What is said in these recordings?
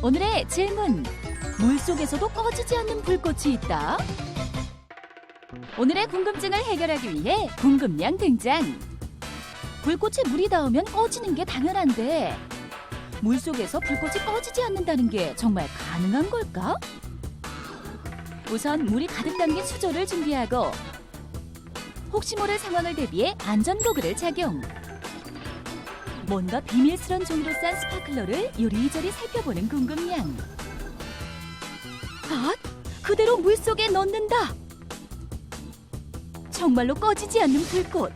오늘의 질문. 물 속에서도 꺼지지 않는 불꽃이 있다. 오늘의 궁금증을 해결하기 위해 궁금량 등장. 불꽃에 물이 닿으면 꺼지는 게 당연한데 물 속에서 불꽃이 꺼지지 않는다는 게 정말 가능한 걸까? 우선 물이 가득 담긴 수조를 준비하고 혹시 모를 상황을 대비해 안전고글을 착용. 뭔가 비밀스런 종이로 싼 스파클러를 요리조리 살펴보는 궁금양. 아, 그대로 물 속에 넣는다. 정말로 꺼지지 않는 불꽃.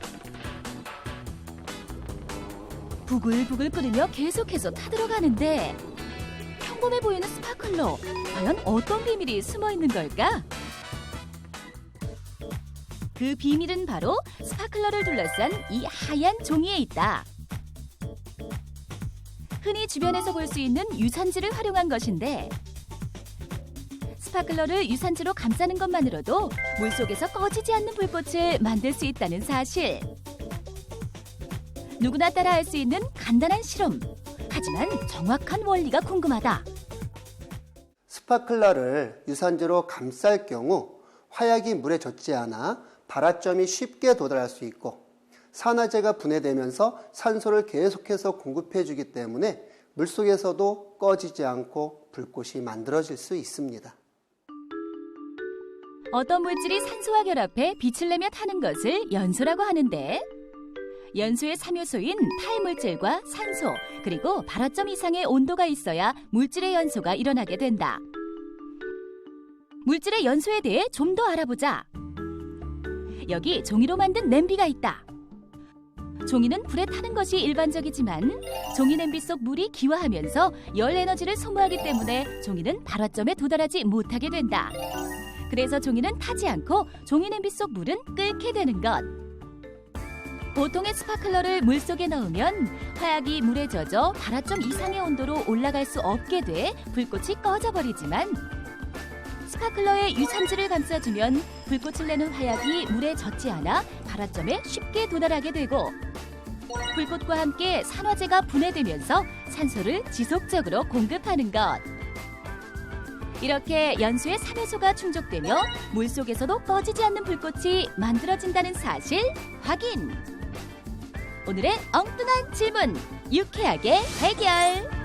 부글부글 끓으며 계속해서 타들어가는데 평범해 보이는 스파클러 과연 어떤 비밀이 숨어 있는 걸까? 그 비밀은 바로 스파클러를 둘러싼 이 하얀 종이에 있다. 흔히 주변에서 볼 수 있는 유산지를 활용한 것인데 스파클러를 유산지로 감싸는 것만으로도 물속에서 꺼지지 않는 불꽃을 만들 수 있다는 사실. 누구나 따라 할 수 있는 간단한 실험. 하지만 정확한 원리가 궁금하다. 스파클러를 유산지로 감쌀 경우 화약이 물에 젖지 않아 발화점이 쉽게 도달할 수 있고 산화제가 분해되면서 산소를 계속해서 공급해 주기 때문에 물속에서도 꺼지지 않고 불꽃이 만들어질 수 있습니다. 어떤 물질이 산소와 결합해 빛을 내며 타는 것을 연소라고 하는데 연소의 3요소인 탈물질과 산소 그리고 발화점 이상의 온도가 있어야 물질의 연소가 일어나게 된다. 물질의 연소에 대해 좀 더 알아보자. 여기 종이로 만든 냄비가 있다. 종이는 불에 타는 것이 일반적이지만 종이 냄비 속 물이 기화하면서 열 에너지를 소모하기 때문에 종이는 발화점에 도달하지 못하게 된다. 그래서 종이는 타지 않고 종이 냄비 속 물은 끓게 되는 것. 보통의 스파클러를 물 속에 넣으면 화약이 물에 젖어 발화점 이상의 온도로 올라갈 수 없게 돼 불꽃이 꺼져버리지만 스파클러에 유산지를 감싸주면 불꽃을 내는 화약이 물에 젖지 않아 발화점에 쉽게 도달하게 되고 불꽃과 함께 산화제가 분해되면서 산소를 지속적으로 공급하는 것. 이렇게 연수의 산화소가 충족되며 물속에서도 꺼지지 않는 불꽃이 만들어진다는 사실 확인. 오늘의 엉뚱한 질문 유쾌하게 해결.